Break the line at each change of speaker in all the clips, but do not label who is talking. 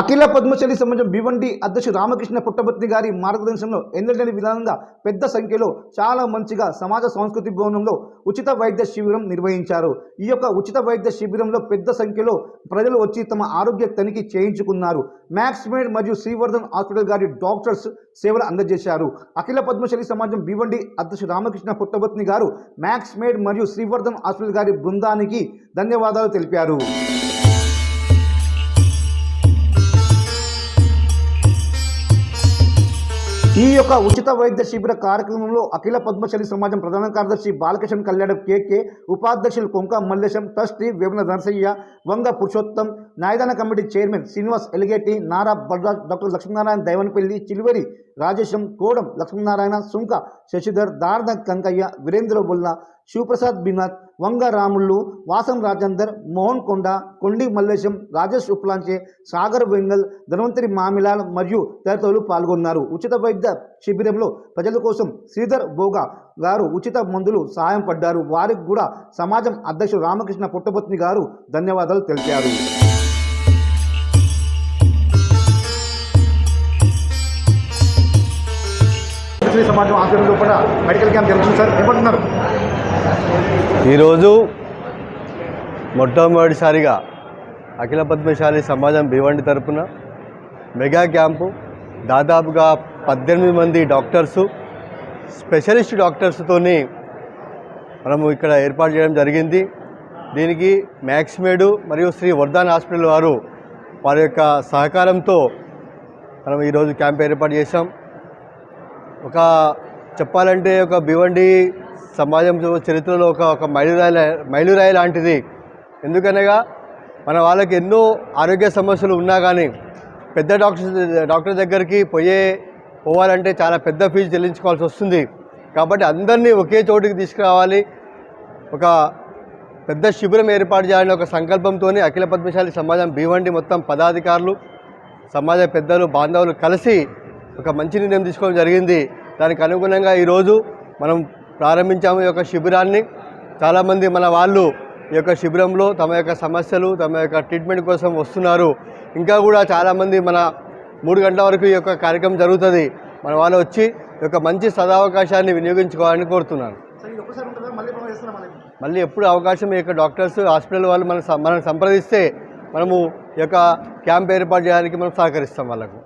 అఖిల పద్మశలి సమాజం భివండి అధ్యక్షుడు రామకృష్ణ పుట్టపత్ని గారి మార్గదర్శనంలో ఎందుకంటే విధానంగా పెద్ద సంఖ్యలో చాలా మంచిగా సమాజ సంస్కృతి భవనంలో ఉచిత వైద్య శిబిరం నిర్వహించారు. ఈ యొక్క ఉచిత వైద్య శిబిరంలో పెద్ద సంఖ్యలో ప్రజలు వచ్చి తమ ఆరోగ్య తనిఖీ చేయించుకున్నారు. మ్యాక్స్మేడ్ మరియు శ్రీవర్ధన్ హాస్పిటల్ గారి డాక్టర్స్ సేవలు అందజేశారు. అఖిల పద్మశలి సమాజం భివండి అధ్యక్షుడు రామకృష్ణ పుట్టపత్ని గారు మ్యాక్స్మేడ్ మరియు శ్రీవర్ధన్ హాస్పిటల్ గారి బృందానికి ధన్యవాదాలు తెలిపారు. ఈ యొక్క ఉచిత వైద్య శిబిర కార్యక్రమంలో అఖిల పద్మశలి సమాజం ప్రధాన కార్యదర్శి బాలకృష్ణ కళ్యాణ్ కేకే ఉపాధ్యక్షులు Konka Mallesham trustee Vemula Narasayya Vanga Purushottam న్యాయదాన committee chairman Srinivas Eligeti Nara Balraj doctor Lakshminarayana Daivanapalli Chiluvari Rajesham Kodam Lakshminarayana Sunka Sasidhar Darda Kankaiah Veerendra Bulla Sivaprasad Binath Vanga Ramullu Vasam Rajender Mohan Konda Kondi Mallesham Rajesh ఉప్లాంచే Sagar Vengal Dhanvantari మామిలాల్ మరియు తదితరులు పాల్గొన్నారు. ఉచిత వైద్య శిబిరంలో ప్రజల కోసం శ్రీధర్ బోగా గారు ఉచిత మందులు సాయం పడ్డారు. వారికి కూడా సమాజం అధ్యక్షుడు రామకృష్ణ పుట్టపత్ని గారు ధన్యవాదాలు తెలిపారు. సమాజం ఆధ్వర్యంలో కూడా మెడికల్ క్యాంప్ జరుగుతుంది సార్. ఏమంటున్నారు?
ఈరోజు మొట్టమొదటిసారిగా అఖిల పద్మశాలి సమాజం భివండి తరపున మెగా క్యాంపు దాదాపుగా పద్దెనిమిది మంది డాక్టర్సు స్పెషలిస్ట్ డాక్టర్స్తోని మనము ఇక్కడ ఏర్పాటు చేయడం జరిగింది. దీనికి మ్యాక్స్మేడు మరియు శ్రీ వర్ధాన్ హాస్పిటల్ వారు వారి యొక్క సహకారంతో మనం ఈరోజు క్యాంప్ ఏర్పాటు చేశాం. ఒక చెప్పాలంటే ఒక భివండి సమాజం చరిత్రలో ఒక ఒక మైలురాయి మైలురాయి లాంటిది. ఎందుకనగా మన వాళ్ళకి ఎన్నో ఆరోగ్య సమస్యలు ఉన్నా కానీ పెద్ద డాక్టర్ డాక్టర్ దగ్గరికి పోయే పోవాలంటే చాలా పెద్ద ఫీజు చెల్లించుకోవాల్సి వస్తుంది. కాబట్టి అందరినీ ఒకే చోటికి తీసుకురావాలి. ఒక పెద్ద శిబిరం ఏర్పాటు చేయాలని ఒక సంకల్పంతో అఖిల పద్మశాలి సమాజం భీవండి మొత్తం పదాధికారులు సమాజ పెద్దలు బాంధవులు కలిసి ఒక మంచి నిర్ణయం తీసుకోవడం జరిగింది. దానికి అనుగుణంగా ఈరోజు మనం ప్రారంభించాము ఈ యొక్క శిబిరాన్ని. చాలామంది మన వాళ్ళు ఈ యొక్క శిబిరంలో తమ యొక్క సమస్యలు తమ యొక్క ట్రీట్మెంట్ కోసం వస్తున్నారు. ఇంకా కూడా చాలామంది మన మూడు గంటల వరకు ఈ యొక్క కార్యక్రమం జరుగుతుంది. మన వాళ్ళు వచ్చి ఈ యొక్క మంచి సదావకాశాన్ని వినియోగించుకోవాలని కోరుతున్నాను
మళ్ళీ
ఎప్పుడు అవకాశం ఈ యొక్క డాక్టర్స్ హాస్పిటల్ వాళ్ళు మనం మనం సంప్రదిస్తే మనము ఈ యొక్క క్యాంప్ ఏర్పాటు చేయడానికి మనం సహకరిస్తాం వాళ్ళకు.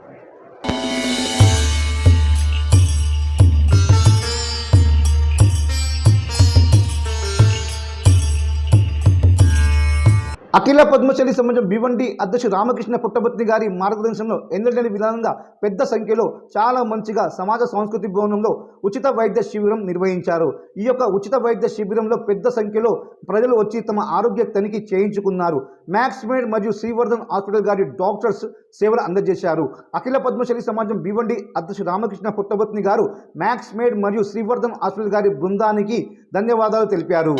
అఖిల పద్మశలి సమాజం భివండి అధ్యక్షుడు రామకృష్ణ పుట్టపర్తి గారి మార్గదర్శనంలో ఎన్నడలేని విధానంగా పెద్ద సంఖ్యలో చాలా మంచిగా సమాజ సంస్కృతి భవనంలో ఉచిత వైద్య శిబిరం నిర్వహించారు. ఈ యొక్క ఉచిత వైద్య శిబిరంలో పెద్ద సంఖ్యలో ప్రజలు వచ్చి తమ ఆరోగ్య తనిఖీ చేయించుకున్నారు. మ్యాక్స్మేడ్ మరియు శ్రీవర్ధన్ హాస్పిటల్ గారి డాక్టర్స్ సేవలు అందజేశారు. అఖిల పద్మశలి సమాజం భివండి అధ్యక్షుడు రామకృష్ణ పుట్టపత్ని గారు మ్యాక్స్మేడ్ మరియు శ్రీవర్ధన్ హాస్పిటల్ గారి బృందానికి ధన్యవాదాలు తెలిపారు.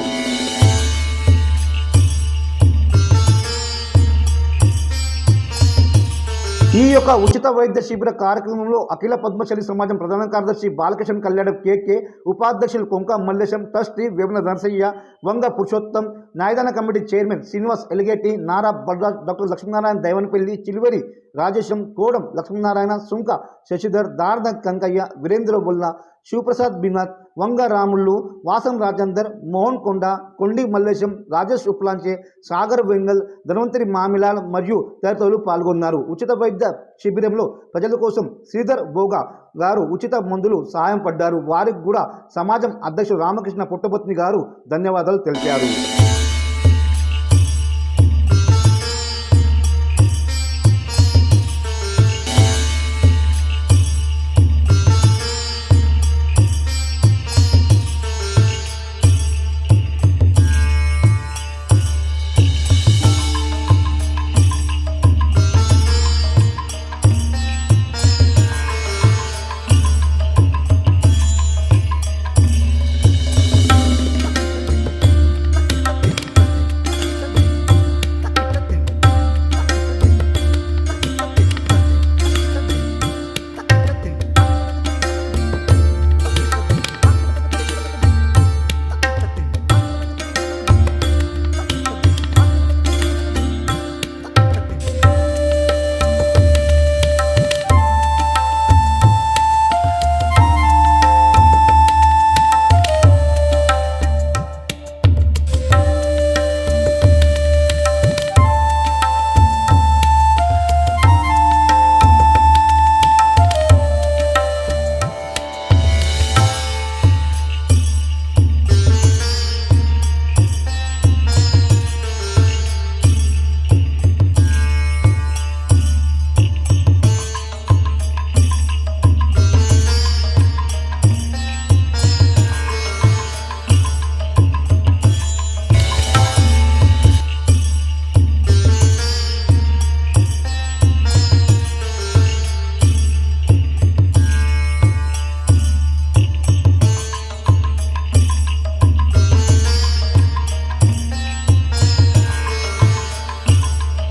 ఈ యొక్క ఉచిత వైద్య శిబిర కార్యక్రమంలో అఖిల పద్మశలి సమాజం ప్రధాన కార్యదర్శి బాలకృష్ణ కళ్యాణ్ కేకే ఉపాధ్యక్షులు Konka Mallesham trustee Vemula Narasayya Vanga Purushottam న్యాయదాన committee chairman Srinivas Eligeti Nara Balraj doctor Lakshminarayana Daivanapalli Chiluvari Rajesham Kodam Lakshminarayana Sunka Sasidhar Darada Kankaiah Veerendra Bulla Sivaprasad Binath Vanga Ramullu Vasam Rajender Mohan Konda Kondi Mallesham Rajesh ఉప్లాంచే Sagar Vengal Dhanvantari మామిలాల్ మరియు తదితరులు పాల్గొన్నారు. ఉచిత వైద్య శిబిరంలో ప్రజల కోసం శ్రీధర్ బోగా గారు ఉచిత మందులు సహాయం పడ్డారు. వారికి కూడా సమాజం అధ్యక్షుడు రామకృష్ణ పుట్టపత్ని గారు ధన్యవాదాలు తెలిపారు.